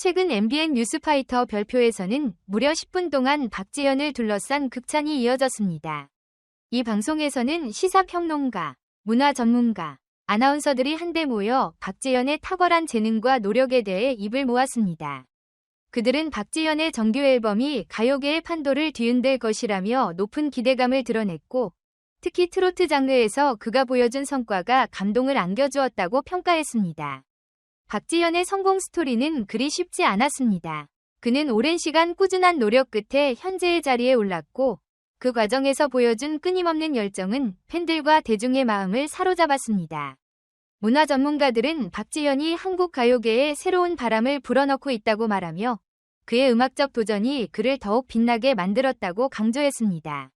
최근 MBN 뉴스파이터 별표에서는 무려 10분 동안 박지연을 둘러싼 극찬이 이어졌습니다. 이 방송에서는 시사평론가, 문화 전문가, 아나운서들이 한데 모여 박지연의 탁월한 재능과 노력에 대해 입을 모았습니다. 그들은 박지연의 정규 앨범이 가요계의 판도를 뒤흔들 것이라며 높은 기대감을 드러냈고, 특히 트로트 장르에서 그가 보여준 성과가 감동을 안겨주었다고 평가했습니다. 박지연의 성공 스토리는 그리 쉽지 않았습니다. 그는 오랜 시간 꾸준한 노력 끝에 현재의 자리에 올랐고, 그 과정에서 보여준 끊임없는 열정은 팬들과 대중의 마음을 사로잡았습니다. 문화 전문가들은 박지연이 한국 가요계에 새로운 바람을 불어넣고 있다고 말하며 그의 음악적 도전이 그를 더욱 빛나게 만들었다고 강조했습니다.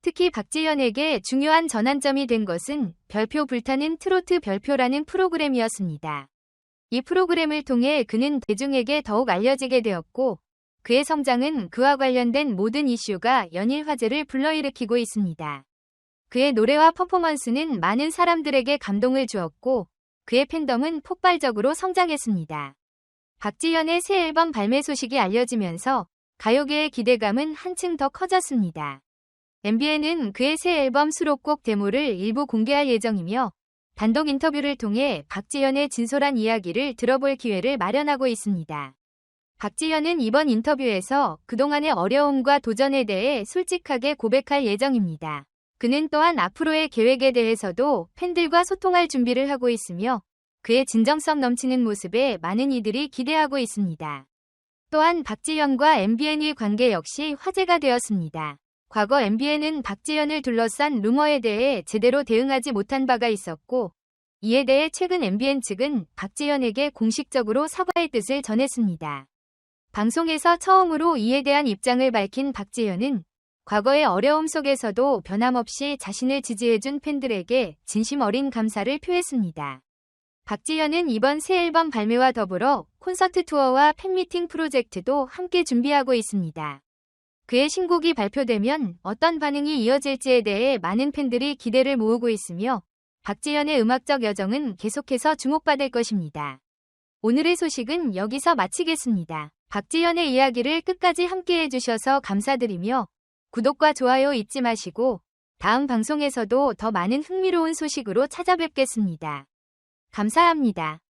특히 박지연에게 중요한 전환점이 된 것은 별표 불타는 트로트 별표라는 프로그램이었습니다. 이 프로그램을 통해 그는 대중에게 더욱 알려지게 되었고 그의 성장은 그와 관련된 모든 이슈가 연일 화제를 불러일으키고 있습니다. 그의 노래와 퍼포먼스는 많은 사람들에게 감동을 주었고 그의 팬덤은 폭발적으로 성장했습니다. 박지연의 새 앨범 발매 소식이 알려지면서 가요계의 기대감은 한층 더 커졌습니다. MBN은 그의 새 앨범 수록곡 데모를 일부 공개할 예정이며 단독 인터뷰를 통해 박지연의 진솔한 이야기를 들어볼 기회를 마련하고 있습니다. 박지연은 이번 인터뷰에서 그동안의 어려움과 도전에 대해 솔직하게 고백할 예정입니다. 그는 또한 앞으로의 계획에 대해서도 팬들과 소통할 준비를 하고 있으며 그의 진정성 넘치는 모습에 많은 이들이 기대하고 있습니다. 또한 박지연과 MBN의 관계 역시 화제가 되었습니다. 과거 MBN은 박지연을 둘러싼 루머에 대해 제대로 대응하지 못한 바가 있었고 이에 대해 최근 MBN 측은 박지연에게 공식적으로 사과의 뜻을 전했습니다. 방송에서 처음으로 이에 대한 입장을 밝힌 박지연은 과거의 어려움 속에서도 변함없이 자신을 지지해준 팬들에게 진심 어린 감사를 표했습니다. 박지연은 이번 새 앨범 발매와 더불어 콘서트 투어와 팬미팅 프로젝트도 함께 준비하고 있습니다. 그의 신곡이 발표되면 어떤 반응이 이어질지에 대해 많은 팬들이 기대를 모으고 있으며 박지연의 음악적 여정은 계속해서 주목받을 것입니다. 오늘의 소식은 여기서 마치겠습니다. 박지연의 이야기를 끝까지 함께 해주셔서 감사드리며 구독과 좋아요 잊지 마시고 다음 방송에서도 더 많은 흥미로운 소식으로 찾아뵙겠습니다. 감사합니다.